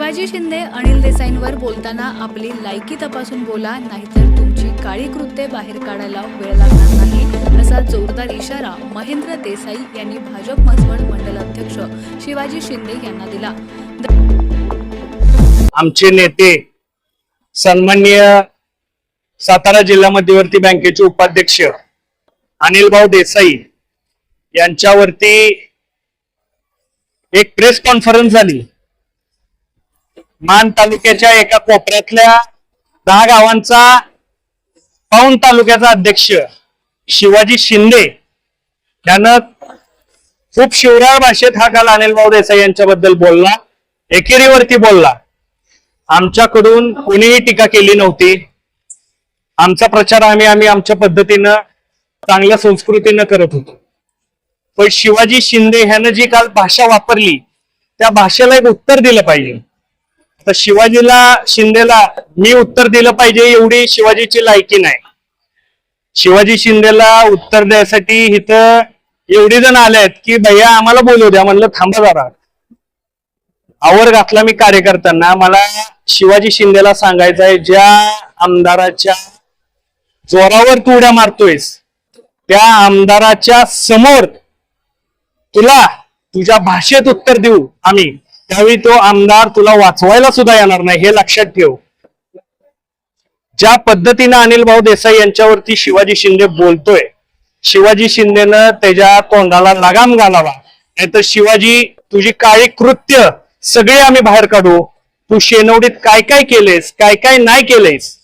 शिवाजी शिंदे अनिल देसाईंवर बोलताना आपली लायकी तपासून बोला नाहीतर तुमची काळी कृत्ये बाहेर काढायला वेळ लागणार नाही असा जोरदार इशारा महेंद्र देसाई यांनी भाजप मसवड मंडल अध्यक्ष शिवाजी शिंदे यांना दिला. आमचे नेते सन्माननीय सातारा जिल्हा मध्यवर्ती बँकेचे उपाध्यक्ष अनिल भाऊ देसाई यांच्यावरती एक प्रेस कॉन्फरन्स झाली. मान तालुक्याच्या एका कोपऱ्यातल्या दहा गावांचा पाऊन तालुक्याचा अध्यक्ष शिवाजी शिंदे यानं खूप शिवराळ भाषेत हा काल अनिल भाऊ देसाई यांच्याबद्दल बोलला. एकेरीवरती बोलला. आमच्याकडून कोणीही टीका केली नव्हती. आमचा प्रचार आम्ही आम्ही आमच्या पद्धतीनं चांगल्या संस्कृतीनं करत होतो. पण शिवाजी शिंदे ह्यानं जी काल भाषा वापरली त्या भाषेला एक उत्तर दिलं पाहिजे. तर शिवाजीला शिंदेला मी उत्तर दिलं पाहिजे एवढी शिवाजीची लायकी नाही. शिवाजी शिंदेला उत्तर द्यायसाठी इथं एवढी जण आलेत की भैया आम्हाला बोलू द्या. म्हणलं थांबा जरा. आवर घातला मी कार्यकर्त्यांना. मला शिवाजी शिंदेला सांगायचं आहे ज्या आमदाराच्या जोरावर तू उड्या मारतोयस त्या आमदाराच्या समोर तुला तुझ्या भाषेत उत्तर देऊ आम्ही. त्यावेळी तो आमदार तुला वाचवायला सुद्धा येणार नाही हे लक्षात ठेव. ज्या पद्धतीनं अनिल भाऊ देसाई यांच्यावरती शिवाजी शिंदे बोलतोय शिवाजी शिंदेनं त्याच्या तोंडाला लगाम घालावा नाहीतर शिवाजी तुझी काळी कृत्य सगळे आम्ही बाहेर काढू तू शेनवडीत काय काय केलेस काय काय नाही केलेस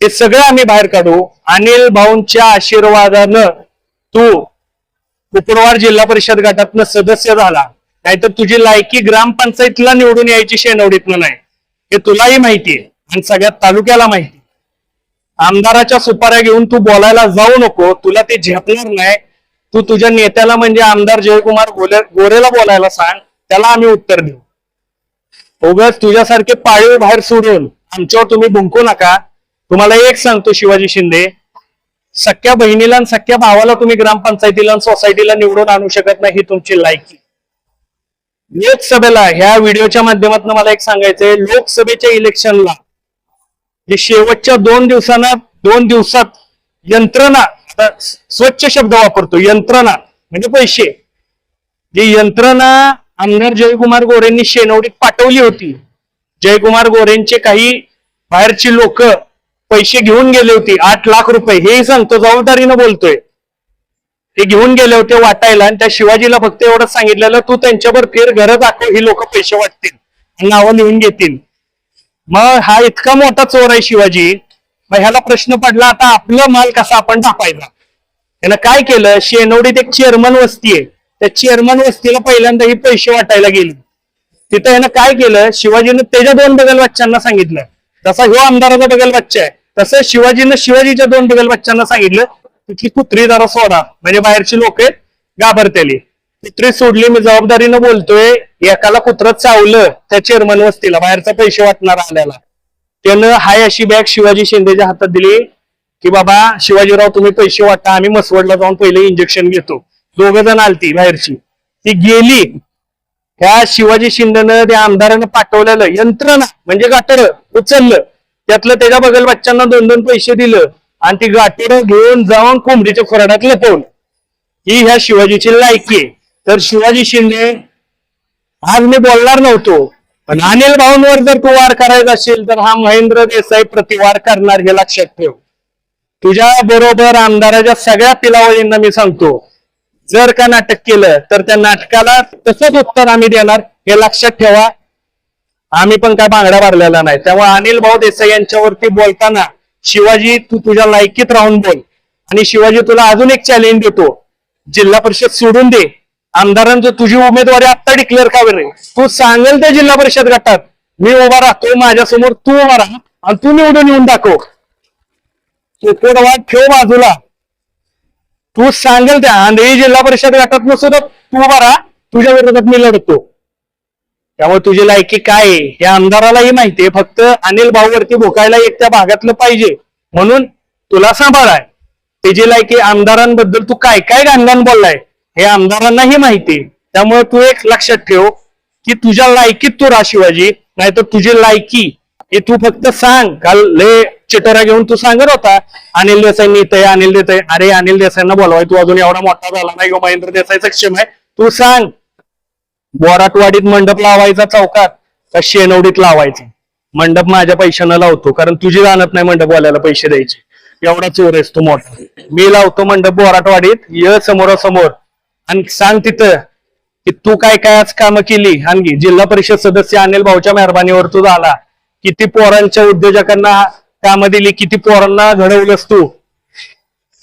हे सगळं आम्ही बाहेर काढू. अनिल भाऊंच्या आशीर्वादानं तू कुपडवार जिल्हा परिषद गटातनं सदस्य झाला. नाहीतर तुझी लायकी ग्रामपंचायतीला निवडून यायची शेनवडीतनं नाही. हे तुलाही माहिती आहे आणि सगळ्या तालुक्याला माहिती आमदाराच्या सुपाऱ्या घेऊन तू बोलायला जाऊ नको तुला ते झेपणार नाही. तू तुझ्या नेत्याला म्हणजे आमदार जयकुमार गोले गोरेला बोलायला सांग त्याला आम्ही उत्तर देऊ. उगाच तुझ्यासारखे पाळीव बाहेर सोडून आमच्यावर तुम्ही भुंकू नका. तुम्हाला एक सांगतो शिवाजी शिंदे सख्या बहिणीला आणि सख्या भावाला तुम्ही ग्रामपंचायतीला सोसायटीला निवडून आणू शकत नाही ही तुमची लायकी. लोकसभेला ह्या व्हिडिओच्या माध्यमातून मला एक सांगायचंय लोकसभेच्या इलेक्शनला जे शेवटच्या दोन दिवसांना दोन दिवसात यंत्रणा आता स्वच्छ शब्द वापरतो यंत्रणा म्हणजे पैसे. जी यंत्रणा आमदार जयकुमार गोरेंनी शेनवडीत पाठवली होती. जयकुमार गोरेंचे काही बाहेरची लोक पैसे घेऊन गेले होते आठ लाख रुपये हेही सांगतो जबाबदारीनं बोलतोय. ते घेऊन गेले होते वाटायला आणि त्या शिवाजीला फक्त एवढंच सांगितलेलं तू त्यांच्यावर फेर घर दाखव ही लोक पैसे वाटतील नावं लिहून घेतील. मग हा इतका मोठा चोर आहे शिवाजी. मग ह्याला प्रश्न पडला आता आपलं माल कसा आपण टाकायचा? त्यानं काय केलं शेनवडीत एक चेअरमन वस्ती आहे. त्या चेअरमन वस्तीला पहिल्यांदा ही पैसे वाटायला गेली. तिथं यानं काय केलं शिवाजीनं त्याच्या दोन बगल बच्चांना सांगितलं. जसा ह्यो आमदाराचा बगल बच्चा आहे. तसं शिवाजीनं शिवाजीच्या दोन बगल बच्चांना सांगितलं तिथली कुत्री जरा सोडा. म्हणजे बाहेरची लोक घाबरतेली. कुत्री सोडली मी जबाबदारीनं बोलतोय एकाला कुत्र चावलं त्या चेअरमन वस्तीला बाहेरचा पैसे वाटणार आल्याला. त्यानं हाय अशी बॅग शिवाजी शिंदेच्या हातात दिली की बाबा शिवाजीराव तुम्ही पैसे वाटा आम्ही मसवडला जाऊन पहिले इंजेक्शन घेतो. दोघ जण आलती बाहेरची. ती गेली. त्या शिवाजी शिंदेनं त्या आमदारानं पाठवलेलं यंत्रणा म्हणजे गाठर उचललं. त्यातलं त्याच्या बगल बच्चांना दोन दोन पैसे दिलं. आणि ती गाठीनं घेऊन जाऊन कोंबडीच्या खोराड्यात लपवून ही ह्या शिवाजीची लायकी आहे. तर शिवाजी शिंदे आज मी बोलणार नव्हतो पण अनिल भाऊंवर जर तू वार करायचा असेल तर हा महेंद्र देसाई प्रतिवार करणार हे लक्षात ठेव. तुझ्या बरोबर आमदाराच्या सगळ्या पिलावळींना मी सांगतो जर का नाटक केलं तर त्या नाटकाला तसंच उत्तर आम्ही देणार हे लक्षात ठेवा. आम्ही पण काय बांगडा भरलेला नाही. त्यामुळे अनिल भाऊ देसाई यांच्यावरती बोलताना शिवाजी तू तुझ्या लायकीत राहून बोल. आणि शिवाजी तुला अजून एक चॅलेंज देतो. जिल्हा परिषद सोडून दे. आमदारांचं तुझी उमेदवारी आत्ता डिक्लेअर का बरे तू सांगेल त्या जिल्हा परिषद गटात. मी उभा राहतो माझ्यासमोर तू उभा राहा. आणि तू निवडून येऊन दाखव. वाट ठेव बाजूला. तू सांगेल त्या आंधळी जिल्हा परिषद गटात सुद्धा तू उभा राहा. तुझ्या विरोधात मी लढतो. त्यामुळे तुझी लायकी काय आहे? हे आमदारालाही माहितीये फक्त अनिल भाऊवरती भोकायला एक त्या भागातलं पाहिजे. म्हणून तुला सांभाळाय. आहे त्याची लायकी आमदारांबद्दल तू काय काय गाणगाण बोललाय हे आमदारांनाही माहिती त्यामुळे तू एक लक्षात ठेव की तुझ्या लायकीत तू राहा शिवाजी नाही तर तुझी लायकी हे तू फक्त सांग. काल लय चिटरा घेऊन तू सांगत होता अनिल देसाई नेते अनिल देसाई अरे अनिल देसाईंना बोलवाय तू अजून एवढा मोठा झाला नाही किंवा महेंद्र देसाई सक्षम आहे. तू सांग. बोराटवाडीत मंडप लावायचा चौकात का शेनवडीत लावायचा? मंडप माझ्या पैशानं लावतो कारण तुझी जाणत नाही मंडपवाल्याला पैसे द्यायचे. एवढा चोर आहेस तू मोठा. मी लावतो मंडप बोराटवाडीत ये समोरासमोर. आणि सांग तिथं की तू काय काय आज कामं केली? आणखी जिल्हा परिषद सदस्य अनिल भाऊच्या मेहरबानीवर तू झाला. किती पोरांच्या उद्योजकांना कामं दिली किती पोरांना घडवलंस तू?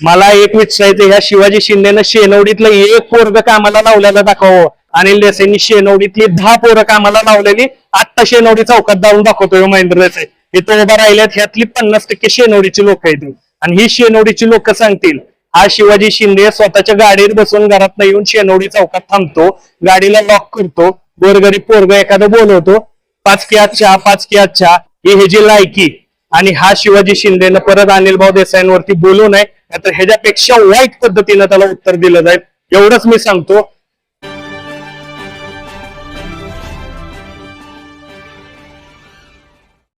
मला एक विचारायचं ह्या शिवाजी शिंदेनं शेनवडीतलं एक पोरग कामाला लावल्याला दाखवावं. अनिल देसाईंनी शेनवडीतली दहा पोरं कामाला लावलेली. आत्ता शेनवडी चौकात जाऊन दाखवतोय हो महेंद्र देसाई. इथं उभा राहिल्यात ह्यातली पन्नास टक्के शेनवडीची लोक आहेत. आणि ही शेनवडीची लोक सांगतील हा शिवाजी शिंदे स्वतःच्या गाडीत बसून घरात येऊन शेनवडी चौकात थांबतो गाडीला लॉक करतो गोरगरीब पोरग एखादं बोलवतो पाच की अच्छा पाच की अच्छा ही ह्याची लायकी. आणि हा शिवाजी शिंदेनं परत अनिल भाऊ देसाईंवरती बोलू नये नाहीतर ह्याच्यापेक्षा वाईट पद्धतीनं त्याला उत्तर दिलं जाईल. एवढंच मी सांगतो.